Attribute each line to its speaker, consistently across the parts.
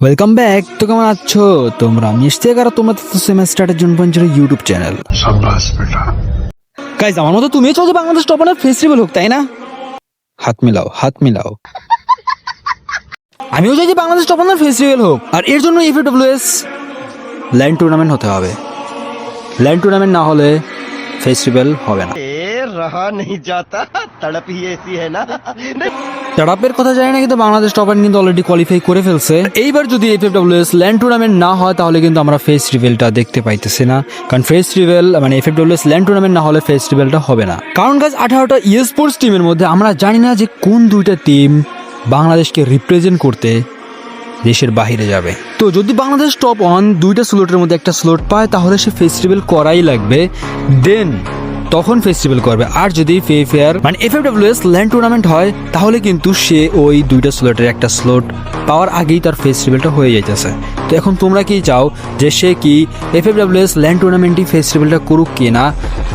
Speaker 1: Welcome back তো কেমন আছো তোমরা নিশ্চয়ই কারো তোমরা তো সেমেস্টারের জন্য পঞ্চায়েত ইউটিউব চ্যানেল
Speaker 2: शाबाश बेटा
Speaker 1: গাইজ আমার মতো তুমিও চাও যে বাংলাদেশ টপ অনার ফেস্টিভ্যাল হোক তাই না হাত মিলাও হাত মিলাও আমিও চাই যে বাংলাদেশ টপ অনার ফেস্টিভ্যাল হোক আর এর জন্য এফএডব্লিউএস ল্যান্ড টুর্নামেন্ট হতে হবে ল্যান্ড টুর্নামেন্ট না হলে ফেস্টিভ্যাল হবে না
Speaker 3: ए, रहा नहीं जाता तड़प ही ऐसी है ना
Speaker 1: টাপের কথা জানি না, কিন্তু বাংলাদেশ টপার কিন্তু অলরেডি কোয়ালিফাই করে ফেলছে। এইবার যদি এফএফডব্লিউএস ল্যান্ড টুর্নামেন্ট না হয়, তাহলে কিন্তু আমরা ফেস্টিভ্যালটা দেখতে পাইতেছি না। কারণ ফেস্টিভ্যাল মানে এফএফডব্লিউএস ল্যান্ড টুর্নামেন্ট না হলে ফেস্টিভ্যালটা হবে না। কারণ গাছ আঠারোটা স্পোর্টস টিমের মধ্যে আমরা জানি না যে কোন দুইটা টিম বাংলাদেশকে রিপ্রেজেন্ট করতে দেশের বাহিরে যাবে। তো যদি বাংলাদেশ টপ অন দুইটা স্লোটের মধ্যে একটা স্লোট পায়, তাহলে সে ফেস্টিভ্যাল করাই লাগবে। দেন তখন ফেস্টিভ্যাল করবে। আর যদি ফে ফেয়ার মানে F F W S land tournament হয় তাহলে কিন্তু সে ওই দুইটা স্লোটের একটা স্লোট পাওয়ার আগেই তার ফেস্টিভ্যালটা হয়ে যাইতেছে। তো এখন তোমরা কি চাও যে সে কি এফ এফ ডাব্লিউএস ল্যান্ড টুর্নামেন্টই ফেস্টিভ্যালটা করুক কি না?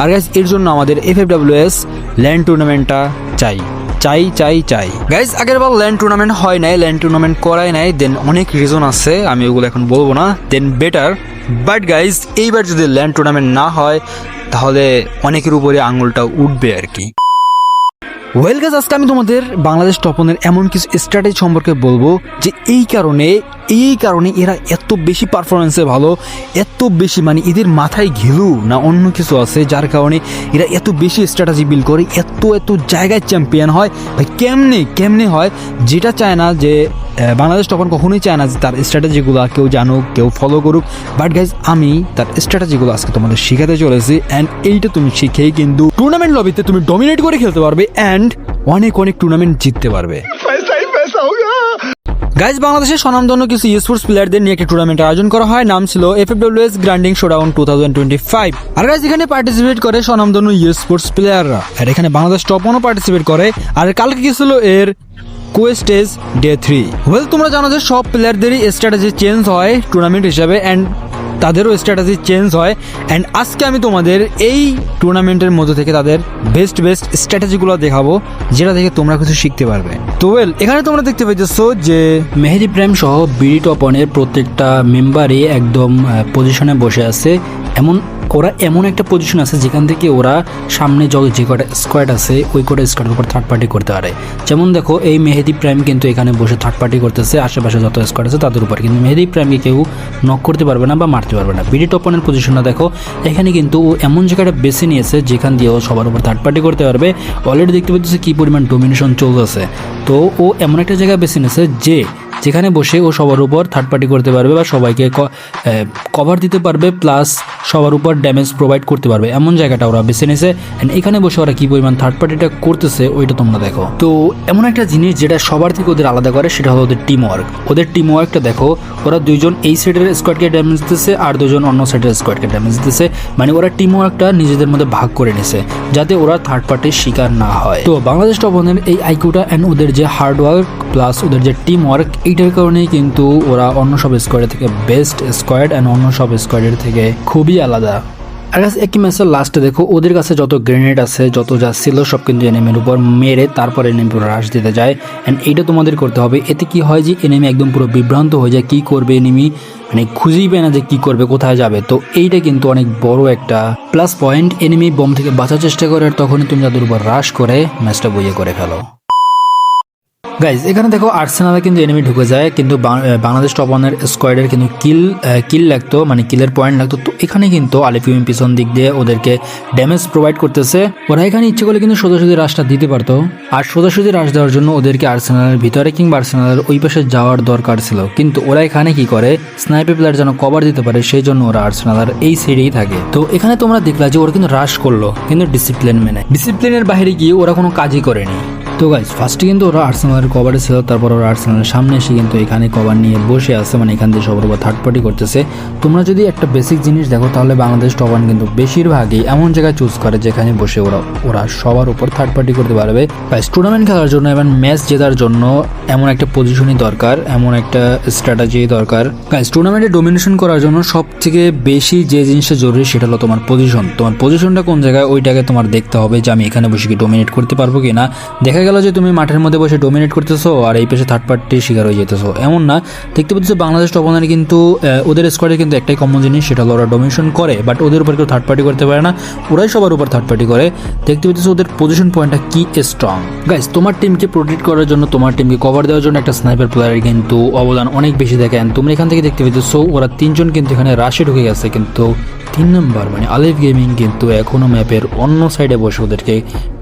Speaker 1: আর guys, এর জন্য আমাদের এফ এফ ডাব্লিউএস ল্যান্ড টুর্নামেন্টটা চাই। চাই চাই চাই। গাইজ আগের বার ল্যান্ড টুর্নামেন্ট হয় নাই ল্যান্ড টুর্নামেন্ট করাই নাই দেন অনেক রিজন আছে আমি ওগুলো এখন বলব না দেন বেটার বাট গাইজ এইবার যদি ল্যান্ড টুর্নামেন্ট না হয় তাহলে অনেকের উপরে আঙুলটা উঠবে আর কি। ওয়েল গাছ আজকে আমি তোমাদের বাংলাদেশ টপনের এমন কিছু স্ট্র্যাটেজি সম্পর্কে বলব যে এই কারণে এই কারণে এরা এত বেশি পারফরমেন্সে ভালো, এত বেশি মানে এদের মাথায় ঘিলু না অন্য কিছু আছে, যার কারণে এরা এত বেশি স্ট্র্যাটেজি বিল করে, এত এত জায়গায় চ্যাম্পিয়ন হয়। ভাই, কেমনে কেমনে হয়? যেটা চায় না যে বাংলাদেশ তখন কখনোই চায় না যে তার স্ট্র্যাটেজিগুলো কেউ জানুক, কেউ ফলো করুক। বাট গাইজ আমি তার স্ট্র্যাটেজিগুলো আজকে তোমাদের শিখাতে চলেছি অ্যান্ড এইটা তুমি শিখেই কিন্তু টুর্নামেন্ট লবিতে তুমি ডমিনেট করে খেলতে পারবে অ্যান্ড অনেক অনেক টুর্নামেন্ট জিততে পারবে। গাইজ বাংলাদেশের স্বনামধন্য কিছু স্পোর্টস প্লেয়ারদের নিয়ে একটি টুর্নামেন্ট আয়োজন করা হয়। নাম ছিল F F W S grinding showdown two thousand twenty five আর গাইজ এখানে পার্টিসিপেট করে স্বনামধন্য স্পোর্টস প্লেয়াররা আর এখানে বাংলাদেশ টপ ওয়ানও পার্টিসিপেট করে। আর কালকে কি ছিল এর কোয়েস্টেজ ডে থ্রি ওয়েল তোমরা জানো যে সব প্লেয়ারদেরই স্ট্র্যাটেজি চেঞ্জ হয় টুর্নামেন্ট হিসাবে অ্যান্ড তাদেরও স্ট্র্যাটেজি চেঞ্জ হয় অ্যান্ড আজকে আমি তোমাদের এই টুর্নামেন্টের মধ্যে থেকে তাদের বেস্ট বেস্ট স্ট্র্যাটেজিগুলো দেখাবো যেটা দেখে তোমরা কিছু শিখতে পারবে। তো ওয়েল এখানে তোমরা দেখতে পাইতেছো যে
Speaker 4: মেহেদি প্রেম সহ বিডি টপনের প্রত্যেকটা মেম্বারই একদম পজিশনে বসে আছে। এমন ওরা এমন একটা পজিশন আছে যেখান থেকে ওরা সামনে যে কটা স্কোয়াড আছে, ওই কটা স্কোয়াডের উপর থার্ড পার্টি করতে পারে। যেমন দেখো, এই মেহেদি প্রাইম কিন্তু এখানে বসে থার্ড পার্টি করতেছে, আশেপাশে যত স্কোয়াড আছে তাদের উপর। কিন্তু মেহেদি প্রাইমকে কেউ নক করতে পারবে না বা মারতে পারবে না। বিডি টপনের পজিশনটা দেখো, এখানে কিন্তু ও এমন জায়গাটা বেছে নিয়েছে যেখান দিয়ে ও সবার উপর থার্ড পার্টি করতে পারবে। অলরেডি দেখতে পাচ্ছি কি পরিমাণ ডোমিনেশন চলতেছে। তো ও এমন একটা জায়গা বেছে নিয়েছে যে যেখানে বসে ও সবার উপর থার্ড পার্টি করতে পারবে বা সবাইকে কভার দিতে পারবে প্লাস সবার উপর ড্যামেজ প্রোভাইড করতে পারবে। এমন জায়গাটা ওরা বেছে নিয়েছে। অ্যান্ড এখানে বসে ওরা কি পরিমাণ থার্ড পার্টিটা করতেছে, ওইটা তোমরা দেখো। তো এমন একটা জিনিস যেটা সবার থেকে ওদের আলাদা করে, সেটা হলো ওদের টিম ওয়ার্ক ওদের টিম ওয়ার্কটা দেখো, ওরা দুইজন এই সাইডের স্কোয়াডকে ড্যামেজ দিতেছে আর দুজন অন্য সাইডের স্কোয়াডকে ড্যামেজ দিতেছে। মানে ওরা টিম ওয়ার্কটা নিজেদের মধ্যে ভাগ করে নিছে, যাতে ওরা থার্ড পার্টির শিকার না হয়। তো বাংলাদেশ টপনের এই আইকিউটা অ্যান্ড ওদের যে হার্ড ওয়ার্ক প্লাস ওদের যে টিম ওয়ার্ক এইটার কারণেই কিন্তু ওরা অন্য সব স্কোয়াডের থেকে বেস্ট স্কোয়াড অ্যান্ড অন্য সব স্কোয়াডের থেকে খুবই আলাদা। আর কাছে একই ম্যাচের লাস্টে দেখো, ওদের কাছে যত গ্রেনেড আছে, যত যা ছিল সব কিন্তু এনিমির উপর মেরে তারপর পুরো রাশ দিতে যায়। অ্যান্ড এইটা তোমাদের করতে হবে। এতে কি হয় যে এনিমি একদম পুরো বিভ্রান্ত হয়ে যায়, কি করবে এনিমি মানে খুঁজেই পায় না যে কি করবে, কোথায় যাবে। তো এইটা কিন্তু অনেক বড় একটা প্লাস পয়েন্ট এনিমি বম থেকে বাঁচার চেষ্টা করে আর তখনই তুমি তাদের উপর রাশ করে ম্যাচটা বইয়ে করে ফেলো। গাইজ এখানে দেখো আর্সেনালে কিন্তু এনিমি ঢুকে যায়, কিন্তু বাংলাদেশ টপ ওয়ানের স্কোয়াডের কিন্তু কিল কিল লাগতো মানে কিলের পয়েন্ট লাগতো। তো এখানে কিন্তু আলিফিউম পিছন দিক দিয়ে ওদেরকে ড্যামেজ প্রোভাইড করতেছে। ওরা এখানে ইচ্ছে করলে কিন্তু সোজাসুজি রাশটা দিতে পারতো, আর সোজাসুজি রাশ দেওয়ার জন্য ওদেরকে আর্সেনালের ভিতরে কিংবা আর্সেনালের ওই পাশে যাওয়ার দরকার ছিল। কিন্তু ওরা এখানে কি করে? স্নাইপে প্লেয়ার যেন কভার দিতে পারে, সেই জন্য ওরা আর্সেনালের এই সাইডেই থাকে। তো এখানে তোমরা দেখলা যে ওরা কিন্তু রাশ করল, কিন্তু ডিসিপ্লিন মেনে ডিসিপ্লিনের বাইরে গিয়ে ওরা কোনো কাজই করেনি। তো গাইজ ফার্স্টে কিন্তু ওরা আর্সেনালের কভারে ছিল, তারপর ওরা আর্সেনালের সামনে এসে কিন্তু এখানে কভার নিয়ে বসে আছে মানে এখান থেকে সবার উপর থার্ড পার্টি করতেছে। তোমরা যদি একটা বেসিক জিনিস দেখো, তাহলে বাংলাদেশ টপান কিন্তু বেশিরভাগই এমন জায়গায় চুজ করে, যেখানে বসে ওরা ওরা সবার উপর থার্ড পার্টি করতে পারবে। গাইজ টুর্নামেন্ট খেলার জন্য এবং ম্যাচ জেতার জন্য এমন একটা পজিশনই দরকার, এমন একটা স্ট্র্যাটেজি দরকার। গাইজ টুর্নামেন্টে ডোমিনেশন করার জন্য সব থেকে বেশি যে জিনিসটা জরুরি, সেটা হলো তোমার পজিশন তোমার পজিশনটা কোন জায়গায়, ওইটাকে তোমার দেখতে হবে যে আমি এখানে বসে কি ডোমিনেট করতে পারব কি না দেখা গেল যে তুমি মাঠের মধ্যে বসে ডোমিনেট করতেছো আর এই পেশে থার্ড পার্টি শিকার হয়ে যেতেছো। এমন না, দেখতে পাচ্ছ বাংলাদেশ টপ ওয়ানে কিন্তু ওদের স্কোয়াডে কিন্তু একটাই কমন জিনিস, সেটা হলো ওরা ডোমিনেশন করে বাট ওদের উপর কেউ থার্ড পার্টি করতে পারে না, ওরাই সবার উপর থার্ড পার্টি করে। দেখতে পাচ্ছ ওদের পজিশন পয়েন্টটা কি স্ট্রং গাইস তোমার টিমকে প্রোটেক্ট করার জন্য, তোমার টিমকে কভার দেওয়ার জন্য একটা স্নাইপার প্লেয়ারের কিন্তু অবদান অনেক বেশি দেখেন তুমি এখান থেকে দেখতে পাচ্ছ ওরা তিনজন কিন্তু এখানে রাশে ঢুকে গেছে কিন্তু তিন নম্বর মানে আলিফ গেমিং কিন্তু এখনও ম্যাপের অন্য সাইডে বসে ওদেরকে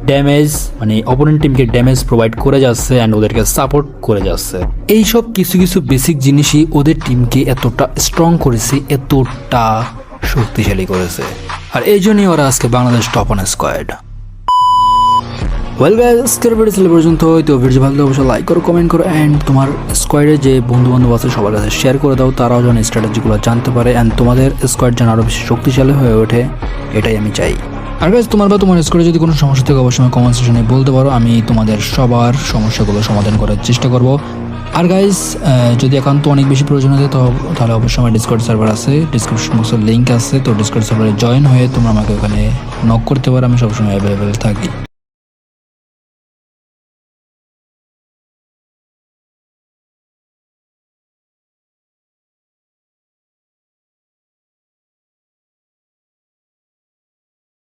Speaker 4: ড্যামেজ মানে অপোনেন্ট টিমকে ড্যামেজ প্রোভাইড করে যাচ্ছে অ্যান্ড ওদেরকে সাপোর্ট করে যাচ্ছে। এইসব কিছু কিছু বেসিক জিনিসই ওদের টিমকে এতটা স্ট্রং করেছে, এতটা শক্তিশালী করেছে। আর এই জন্যই ওরা আজকে Bangladesh top on squad well guys আজকের ভিডিও ছিল পর্যন্ত। তো ভিডিও ভালো অবশ্যই লাইক করো কমেন্ট করো অ্যান্ড তোমার স্কোয়াডে যে বন্ধু বান্ধব আছে, সবার কাছে শেয়ার করে দাও, তারাও যেন স্ট্র্যাটেজিগুলো জানতে পারে অ্যান্ড তোমাদের স্কোয়াড যেন আরও বেশি শক্তিশালী হয়ে ওঠে, এটাই আমি চাই। আর গাইজ তোমার বা তোমার স্কোয়াডে যদি কোনো সমস্যা থাকে, অবশ্যই কমেন্ট সেকশনে বলতে পারো, আমি তোমাদের সবার সমস্যাগুলো সমাধান করার চেষ্টা করব। আর গাইজ যদি একান্ত অনেক বেশি প্রয়োজন হয়, তো তাহলে অবশ্যই আমার ডিসকর্ড সার্ভার আছে ডিসক্রিপশন বক্সের লিঙ্ক আছে, তো ডিসকর্ড সার্ভারে জয়েন হয়ে তোমরা আমাকে ওখানে নক করতে পারো, আমি সবসময় অ্যাভেলেবেল থাকি।